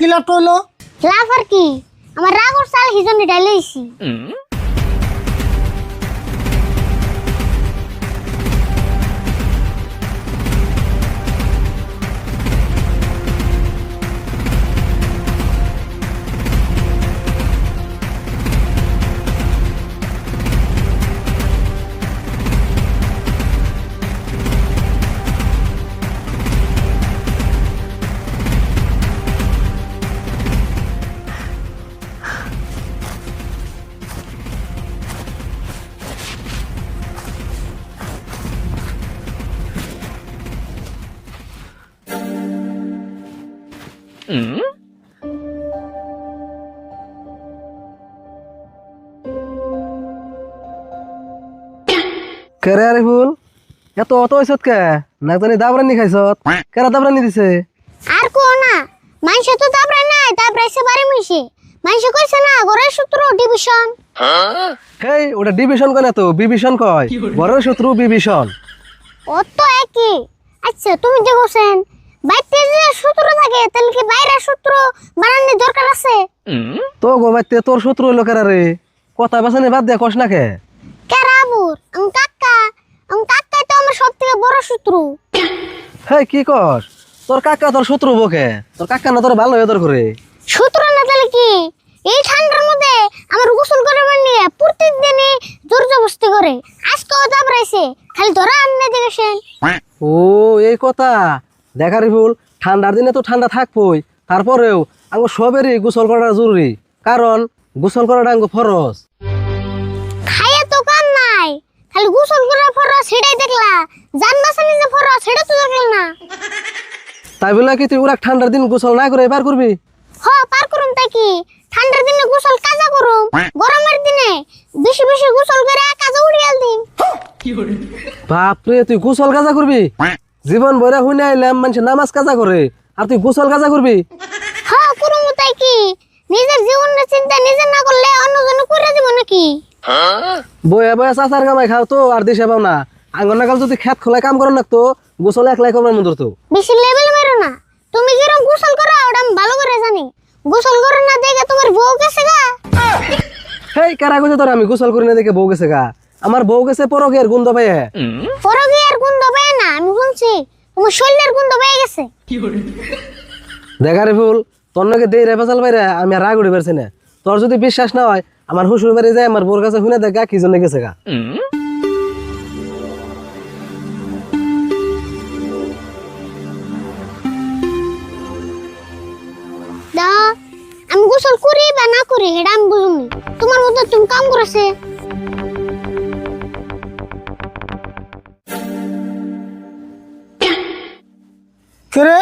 কি লাভ হইল লাভ আর কি? আমার রাগর সাল হিজনে ডাইলেছি কেরে আরে ফুল এত অত হইছত কে? না জানি দাবরানি খাইছত? কেরা দাবরানি দিছে? আর কো না মানুষ তো তারপরে নাই এসে বাড়ি মিশে। মানুষ কইছে না ঘরের সূত্র ডিভিশন। হেই ওটা ডিভিশন কয় না তো? বিভীষণ কয়। বড় শত্রু বিভীষণ। ও তো একই আচ্ছা তুমি যে বলছেন বাইতে যে সূত্র থাকে তাহলে কি বাইরের সূত্র বানানোর দরকার আছে? তো গো বাইতে তোর শত্রু হইল কেরা রে? কথা বাসানি বাদ দিয়া কস না কে? কেরাবুর আম কাকা? আম কাকাই তো আমার সব থেকে বড় শত্রু। হেই কি কস? তোর কাকা তোর শত্রু বকে? তোর কাকা না তোর ভালো হয়ে তোর করে শত্রু না তাহলে কি? এই ঠান্ডার মধ্যে আমার গোসল করাবার নিয়ে প্রত্যেক দিনই জোর জবস্তি করে। আজকেও দাবড়াইছে খালি ধরা আনতে দেখেছেন। ও এই কথা। দেখারি ফুল ঠান্ডার দিনে তো ঠান্ডা থাকবই তারপরেও আঙ্গো সবেরই গোসল করাটা জরুরি কারণ গোসল করাটা আঙ্গো ফরজ। খাইয়ে তো কাম নাই খালি গোসল পর সেটাই দেখলা জান বাঁচানি যে পর সেটা তো দেখল না। তাই বলে কি তুই ওরা ঠান্ডার দিন গোসল না করে এবার করবি? হ পার করুন তাই কি? ঠান্ডার দিনে গোসল কাজা করুম গরমের দিনে বেশি বেশি গোসল করে কাজা উড়িয়াল দিন বাপরে তুই গোসল কাজা করবি? জীবন বইরা হুইনা আইলাম মানুষ নামাজ কাজা করে। আর তুই গোসল কাজা করবি? হ করুম তাই কি? নিজের জীবনের চিন্তা নিজে না করলে অন্যজনে করে দিব নাকি? বয়ে বয়ে চাচার কামাই খাও তো আর দিশে পাও না। আঙ্গন যদি খেত খোলায় কাম করো নাকতো গোসল একলাই তো বেশি লেভেল মেরো না। তুমি কিরম গোসল করো ওটা আমি ভালো করে জানি। গোসল করো না দেখে তোমার বউ গেছে গা। হেই কারা কইছে তোর? আমি গোসল করি না দেখে বউ গেছে গা। আমার বউ গেছে পরকের গন্ধ পাইয়ে। পরগে আর গন্ধ পায় না আমি শুনছি তোমার শরীরের গন্ধ পেয়ে গেছে। দেখারে ফুল তোর নাকি দেই রে ফেসাল বাইরে আমি আর রাগ উঠে পারছি না। তোর যদি বিশ্বাস না হয় আমার হুসুর বাড়ি যায় আমার বোর কাছে শুনে দেখ কি জন্য গেছে গা। আমি গোসল করি বা না করি এটা আমি বুঝুনি তোমার মতো তুমি কাম করেছে। কেরে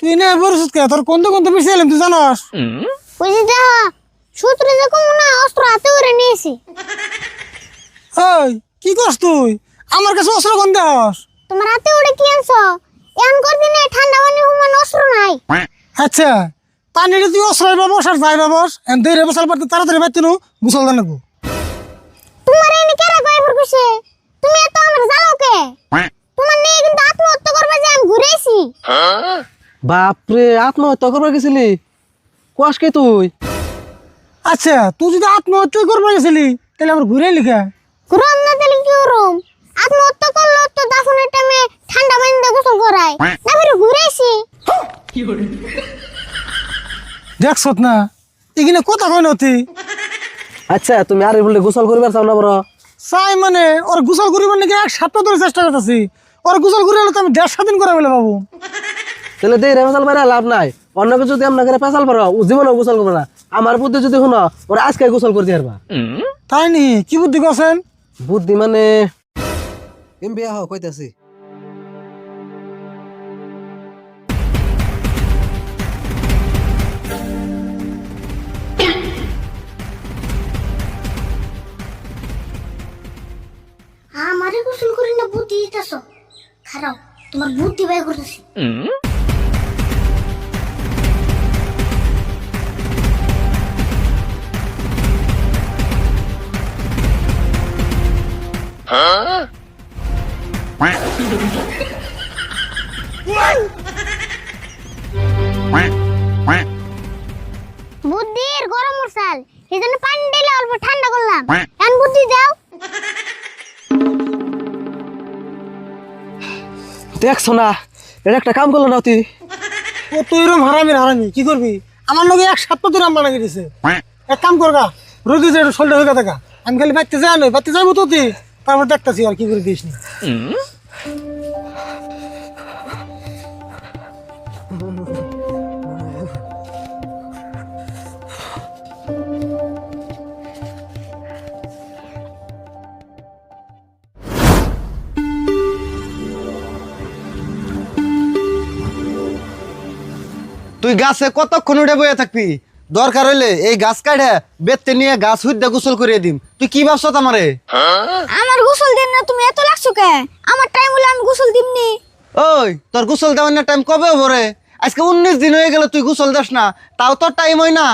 তুই না বলছিস কে? তোর কোন কোন বেশি এলাম তুই জানস? বুঝি দা সূত্রে যে কম না অস্ত্র হাতে করে নিয়েছি। ওই কি করস তুই? আমার কাছে অস্ত্র কোন দেহস তোমার হাতে উড়ে কি আনছো? এমন করে দিনে ঠান্ডা পানি হুমান অস্ত্র নাই। আচ্ছা পানিতে তুই অস্ত্র বাবস আর যাই বাবস এন দেই রে বসাল পারতে তাড়াতাড়ি বাইতে নু গুসল জানাব তোমার এনে কেরা গায়ে কইছে? তুমি এত আমার কে? তোমার কিন্তু আত্মহত্যা করবে যে আমি ঘুরেছি। বাপরে আত্মহত্যা করবার গেছিলি? কোয়াস কে তুই? আচ্ছা তুই যদি আত্মহত্যা করবে গেছিলি তাহলে আমার ঘুরে লিখা ঘুরম না তাহলে কি করুম? আত্মহত্যা করল তো দাফনের টাইমে ঠান্ডা পানি দিয়ে গোসল করাই না ফিরে ঘুরেছি। দেখছত না এখানে কথা কয় নথি আচ্ছা তুমি আর বললে গোসল করিবার চাও না বড়। চাই মানে ওর গোসল করিবার নাকি এক সপ্তাহ ধরে চেষ্টা করতেছি। ওর গোসল করে হলে তো আমি দেড় স্বাধীন করে বলে বাবু। তাহলে দেই রে ফেসাল বাইরে লাভ নাই। অন্য কিছু যদি আপনাকে পেশাল পারো ও জীবনে গোসল করবে না। আমার বুদ্ধি যদি শুনো ওরা আজকে গোসল করতে পারবা তাই নি? কি বুদ্ধি করছেন? বুদ্ধি মানে এম বিয়া হও কইতাছি। তোমার বুদ্ধি বাই করতেছি। বুদ্ধির গরম মশাল এই জন্য পানি ঢেলে অল্প ঠান্ডা করলাম। এখন বুদ্ধি দাও। দেখছ না এটা একটা কাম করল না তুই? ও তুই এরম হারামি হারামি কি করবি? আমার লগে এক সপ্তাহ ধরে রাম লাগিয়ে দিছে। এক কাম করগা রোদি যে শোল্ডার হয়ে গেছে আমি খালি বাইতে যাই নয় বাইতে যাব তো তুই? তারপর দেখতেছি আর কি করে দিস নি। তুই গাছে কতক্ষণ উঠে বয়ে থাকবি? দরকার হইলে এই গাছ কাটে বেতে নিয়ে গাছ হুইদ্যা গোসল করিয়ে দিম। তুই কি ভাবছ আমারে? আমার গোসল দেন না তুমি এত লাগছো কে? আমার টাইম হলে আমি গোসল দিমনি। ওই তোর গোসল দেওয়ার না টাইম কবে হব রে? আজকে উনিশ দিন হয়ে গেল তুই গোসল দাস না তাও তোর টাইম হয় না।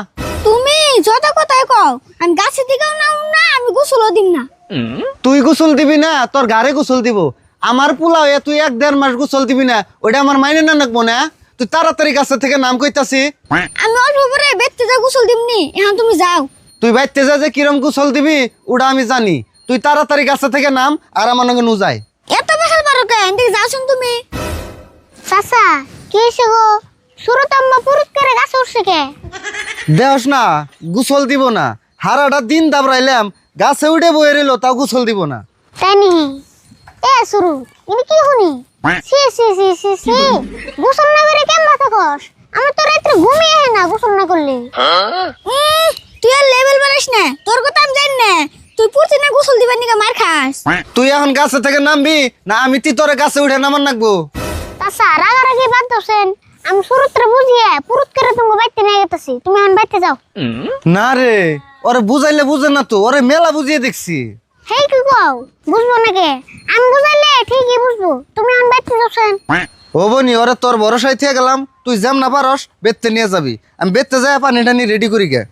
তুমি যত কথাই কও আমি গাছের দিকেও নাও না আমি গোসলও দিম না। তুই গোসল দিবি না তোর গাড়ে গোসল দিব। আমার পোলা হয়ে তুই এক দেড় মাস গোসল দিবি না ওটা আমার মাইনে না নাকবো না। তুই তাড়াতাড়ি গাছের থেকে নাম কইতাছি। আমি অল্প পরে বেতে যা গোসল দিমনি এখন তুমি যাও। তুই বাইতে যা যে কিরম গোসল দিবি ওটা আমি জানি। তুই তাড়াতাড়ি গাছের থেকে নাম আর আমার নাকি নু যায়। এত বেসাল পারো কে এদিকে যাওছুন তুমি। চাচা কি হয়েছে গো? সুরত আম্মা পুরুত করে গাছ উঠছে কে? দেহস না গোসল দিব না। হারাটা দিন দাবড়াইলাম গাছে উঠে বয়ে রইল তাও গোসল দিব না। তাই নি? এ সুরু ইনি কি শুনি? সি সি সি সি সি। গোসল না করে কেমন মাথা কস? আমি তো রাত্রে ঘুমিয়ে আহে না গোসল না করলে। তুই আর লেভেল বাড়াইস না। তোর কথা আমি জানি না। তুই পড়ছিস না গোসল দিবার নিকে মার খাস। তুই এখন গাছে থেকে নামবি না আমি তি তোরে গাছে উঠে নামান নাকবো তাছা রাগারাগি বাদ দছেন আমি সুরতরে বুঝিয়ে পুরুত করে তুমি বাইতে নিয়ে গেতেছি। তুমি এখন বাইতে যাও। না রে ওরে বুঝাইলে বুঝে না তো ওরে মেলা বুঝিয়ে দেখছি। হেই কি কও? বুঝব নাকি? আমি বুঝাইলে ঠিকই বুঝব। তুমি এখন বাইতে যাচ্ছেন ও বনি ওরে তোর ভরসায় থেকে গেলাম। তুই যেম না পারস বেতে নিয়ে যাবি। আমি বেতে যাই পানি টানি রেডি করি গে।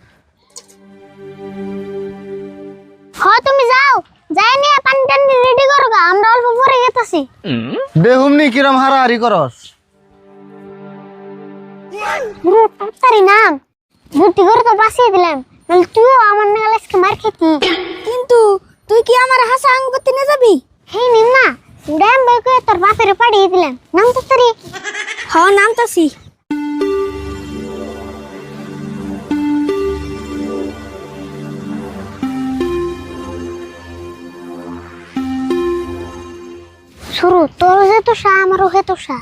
হ তুমি যাও। যাই নিয়ে পানি টানি রেডি করো গা, আমরা অল্প পরে গেতেছি। বেহুমনি কিরম হারাহারি করস? তাড়াতাড়ি নাম। বুদ্ধি করে তো বাঁচিয়ে দিলাম। নাহলে তুইও আমার নাগাল মার খেতি। কি আমার হাসা আঙ্গপতি নিয়ে যাবি? হেই নিম না ড্যাম বই করে তোর বাপের পাঠিয়ে দিলাম। নাম তো তারি হ নামতাছি। শুরু তোর যে তো সা আমারও হে তো সা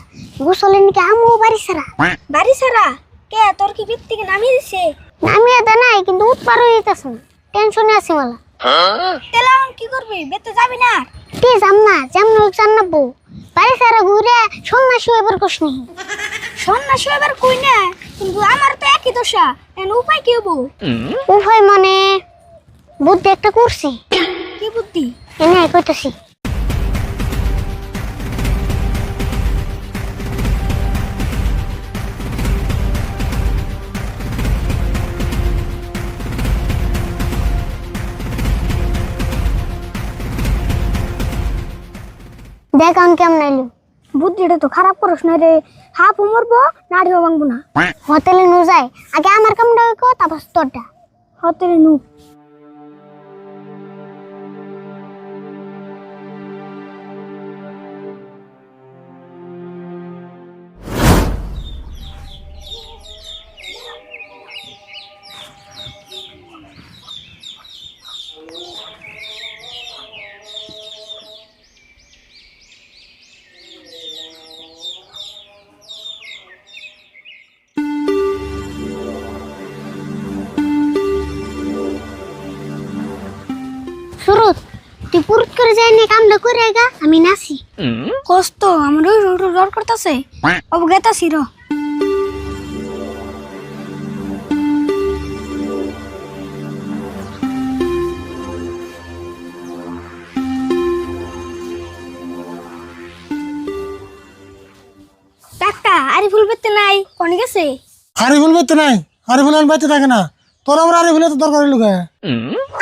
গোসলে নাকি আমু বাড়ি সারা বাড়ি সারা কে তোর কি ভিত থেকে নামিয়ে দিছে? নামিয়ে দে নাই কিন্তু উৎপার হয়ে যেতেছে না। টেনশনে আছি মালা। কি করবি? বেতে যাবি না? তে যাম না বাড়ি সারা ঘুরে সন্ন্যাসী এবার কোশ নি সন্ন্যাসী এবার কই না কিন্তু আমার তো একই দশা। এন উপায় কি হব? উপায় মানে বুদ্ধি একটা করছি। কি বুদ্ধি? এনে কইতাছি। দেখ আমি কেমন আইলো বুদ্ধিটা তো খারাপ করিস না রে। হাফ মরবো নাড়িও ভাঙবো না। হোটেলে নু যাই। আগে আমার কামটা কো তারপর তোরটা। হোটেলে নু। পুরুত করে যাই নি কামটা করে গা আমি নাসি কষ্ট আমার ডর করতেছে। অবগেতাছি র। ডাক্তার আরিফুল পেতে নাই কোনে গেছে? আরিফুল বাইতে নাই আরিফুল আর বাইতে থাকে না। তোর আমার তো দরকার হইল কে?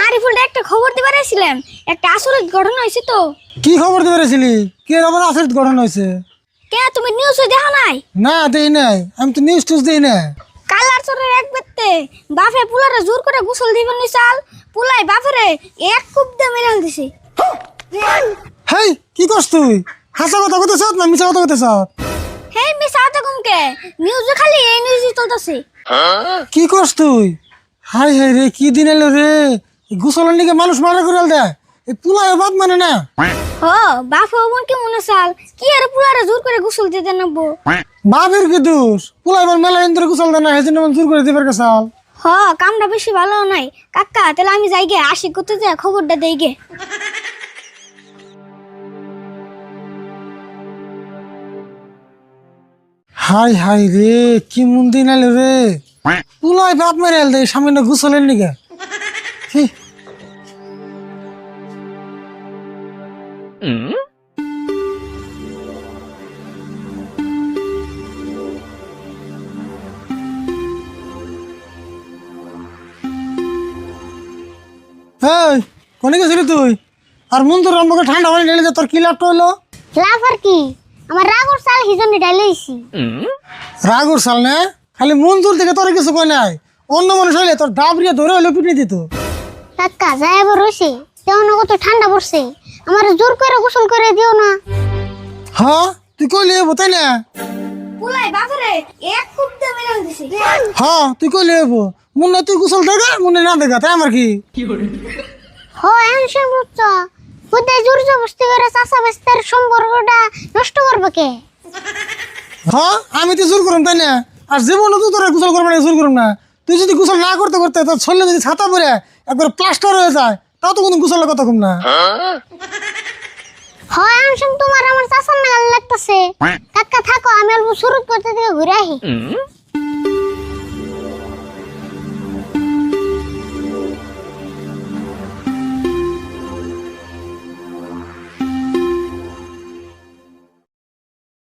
আরিফুলটা একটা খবর দিবার আসছিলাম একটা আসরিত ঘটনা হয়েছে তো। কি খবর দিতে পেরেছিলি কি আমার আচরিত ঘটনা হয়েছে কে তুমি নিউজে দেখা নাই? না দেই নাই। আমি তো নিউজ টিউজ দিই না কালার চরের এক বেতে বাপে পুলারে জোর করে গোসল দিবেন নি চাল। পুলাই বাপরে এক কুপ দিয়ে মেরে দিছে হেই কি করছ তুই? হাসা কথা কইতে চাও না মিছা কথা কইতে চাও হে মিস আতে কমকে নিউজে খালি এই নিউজই চলতেছে। কি করছ তুই? হাই হাই রে কি দিন এলো রে? গোসলের নিকে মানুষ মারা করে দে এই পুলায় বাদ মানে না। হ বাপ হবন কি মনে চাল কি আর পুলারে জোর করে গোসল দিতে নেব বাপের কি দোষ? পুলাই এবার মেলা ইন্দ্র গোসল দেয় না হেজন্য জোর করে দিবার কাছাল হ কামটা বেশি ভালো নাই। কাকা তাহলে আমি যাই গে আশি করতে যাই খবরটা দেই গে। হাই হাই রে কি মন দিন এলো রে? পুলাই বাপ মেরে এল দে সামনে গোসলের নিকে হি। এই কোনে গেছিলি তুই? আর মন তোর আমাকে ঠান্ডা পানি ঢেলে দে, তোর কি লাভটা হলো লাভ আর কি? আমার রাগর চাল হিজনে ডাইলেইছি রাগ উঠছাল না? খালি মন মঞ্জুর থেকে তোর কিছু কয় নাই। অন্য মানুষ হইলে তোর ডাবরিয়া ধরে হইলে পিটিয়ে দিত। কাকা যাই আবার রয়েছে তেমন কত ঠান্ডা পড়ছে। আমার জোর করে গোসল করে দিও না। হ্যাঁ? তুই কইলি এবো তাই না? পুলাই বাপরে এক কুপ দিয়ে মেরে দিছে। হ্যাঁ তুই কইলি এবো মুন্না তুই গোসল দেখা মুন্না না দেখা তাই আমার কি? হ্যাঁ হ এনশন বুঝছ। কোথায় জোর জবস্তি করে চাষা বাস্তার সম্পর্কটা নষ্ট করবে কে? হ্যাঁ আমি তো জোর করুম তাই না? আর জীবনে তো তোরা গোসল করবে না জোর করুম না। তুই যদি গোসল না করতে করতে তোর শরীরে যদি ছাতা পরে একবার প্লাস্টার হয়ে যায় তাও তো কোনো গোসলের কথা কম না। হ শুন তোমার আমার চাষার নাগাল লাগতেছে। কাকা থাকো আমি অল্প শুরু করতে থেকে ঘুরে আহি